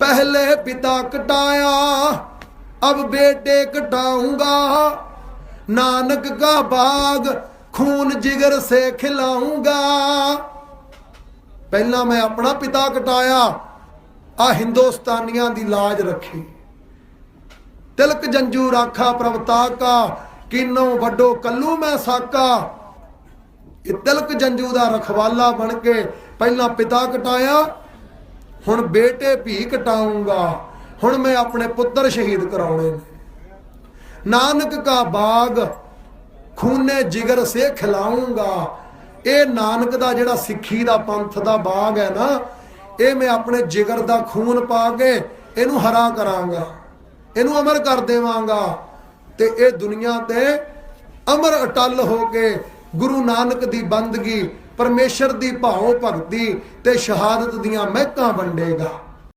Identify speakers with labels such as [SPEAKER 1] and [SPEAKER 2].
[SPEAKER 1] पहले पिता कटाया अब बेटे कटाऊंगा नानक का बाग खून जिगर से खिलाऊंगा ਪਹਿਲਾਂ ਮੈਂ ਆਪਣਾ ਪਿਤਾ ਕਟਾਇਆ ਆ ਹਿੰਦੁਸਤਾਨੀਆਂ ਦੀ ਲਾਜ ਰੱਖੀ ਤਿਲਕ ਜੰਜੂ ਰਾਖਾ ਪ੍ਰਵਤਾ ਕਾ ਕਿਨੋ ਵੱਡੋ ਕੱਲੂ ਮੈਂ ਸਾਕਾ ਇਹ ਤਿਲਕ ਜੰਜੂ ਦਾ ਰਖਵਾਲਾ ਬਣ ਕੇ ਪਹਿਲਾਂ ਪਿਤਾ ਕਟਾਇਆ ਹੁਣ ਬੇਟੇ ਭੀ ਕਟਾਉਂਗਾ, ਹੁਣ ਮੈਂ ਆਪਣੇ ਪੁੱਤਰ ਸ਼ਹੀਦ ਕਰਾਉਣੇ ਨਾਨਕ ਕਾ ਬਾਗ, ਖੂਨੇ ਜਿਗਰ ਸੇ ਖਿਲਾਉਂਗਾ ਇਹ ਨਾਨਕ ਦਾ ਜਿਹੜਾ ਸਿੱਖੀ ਦਾ ਪੰਥ ਦਾ ਬਾਗ ਹੈ ਨਾ, ਇਹ ਮੈਂ ਆਪਣੇ ਜਿਗਰ ਦਾ ਖੂਨ ਪਾ ਕੇ ਇਹਨੂੰ ਹਰਾ ਕਰਾਂਗਾ। ਇਹਨੂੰ ਅਮਰ ਕਰ ਦੇਵਾਂਗਾ। ਤੇ ਇਹ ਦੁਨੀਆ ਤੇ ਅਮਰ ਅਟਲ ਹੋ ਕੇ ਗੁਰੂ ਨਾਨਕ ਦੀ ਬੰਦਗੀ ਪਰਮੇਸ਼ਰ ਦੀ ਭਾਉ ਭਗਤੀ ਤੇ ਸ਼ਹਾਦਤ ਦੀਆਂ ਮਹਿਕਾਂ ਵੰਡੇਗਾ।